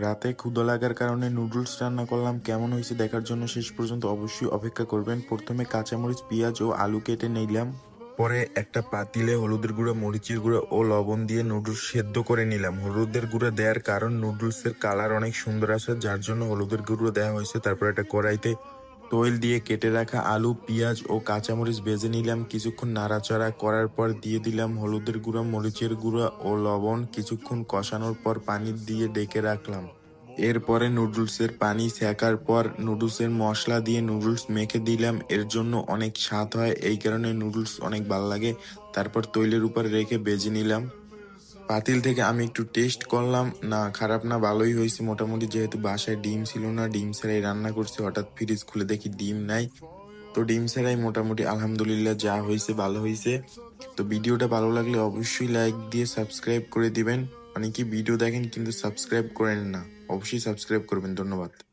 রাতে ক্ষুদা লাগার কারণে নুডলস রান্না করলাম। কেমন হয়েছে দেখার জন্য শেষ পর্যন্ত অবশ্যই অপেক্ষা করবেন। প্রথমে কাঁচামরিচ, পেঁয়াজ ও আলু কেটে নিলাম। পরে একটা পাতিলে হলুদের গুঁড়া, মরিচের গুঁড়া ও লবণ দিয়ে নুডলস সেদ্ধ করে নিলাম। হলুদের গুঁড়া দেওয়ার কারণ নুডলসের কালার অনেক সুন্দর আসে, যার জন্য হলুদের গুঁড়ো দেওয়া হয়েছে। তারপর একটা কড়াইতে তৈল দিয়ে কেটে রাখা আলু, পেঁয়াজ ও কাঁচামরিচ ভেজে নিলাম। কিছুক্ষণ নাড়াচাড়া করার পর দিয়ে দিলাম হলুদের গুঁড়া, মরিচের গুঁড়া ও লবণ। কিছুক্ষণ কষানোর পর পানি দিয়ে ডেকে রাখলাম। এরপরে নুডলসের পানি সেকার পর নুডলসের মশলা দিয়ে নুডলস মেখে দিলাম। এর জন্য অনেক স্বাদ হয়, এই কারণে নুডলস অনেক ভালো লাগে। তারপর তৈলের উপর রেখে বেজে নিলাম। পাতিল থেকে আমি একটু টেস্ট করলাম। না, খারাপ না, ভালোই হয়েছে। মোটামুটি যেহেতু বাসায় ডিম ছিল না, ডিম ছাড়াই রান্না করছি। হঠাৎ ফ্রিজ খুলে দেখি ডিম নাই। তো ডিম ছাড়াই মোটামুটি আলহামদুলিল্লাহ যা হয়েছে, ভালো হয়েছে। তো ভিডিওটা ভালো লাগলে অবশ্যই লাইক দিয়ে সাবস্ক্রাইব করে দিবেন। অনেকেই ভিডিও দেখেন কিন্তু সাবস্ক্রাইব করেন না। অবশ্যই সাবস্ক্রাইব করবেন। ধন্যবাদ।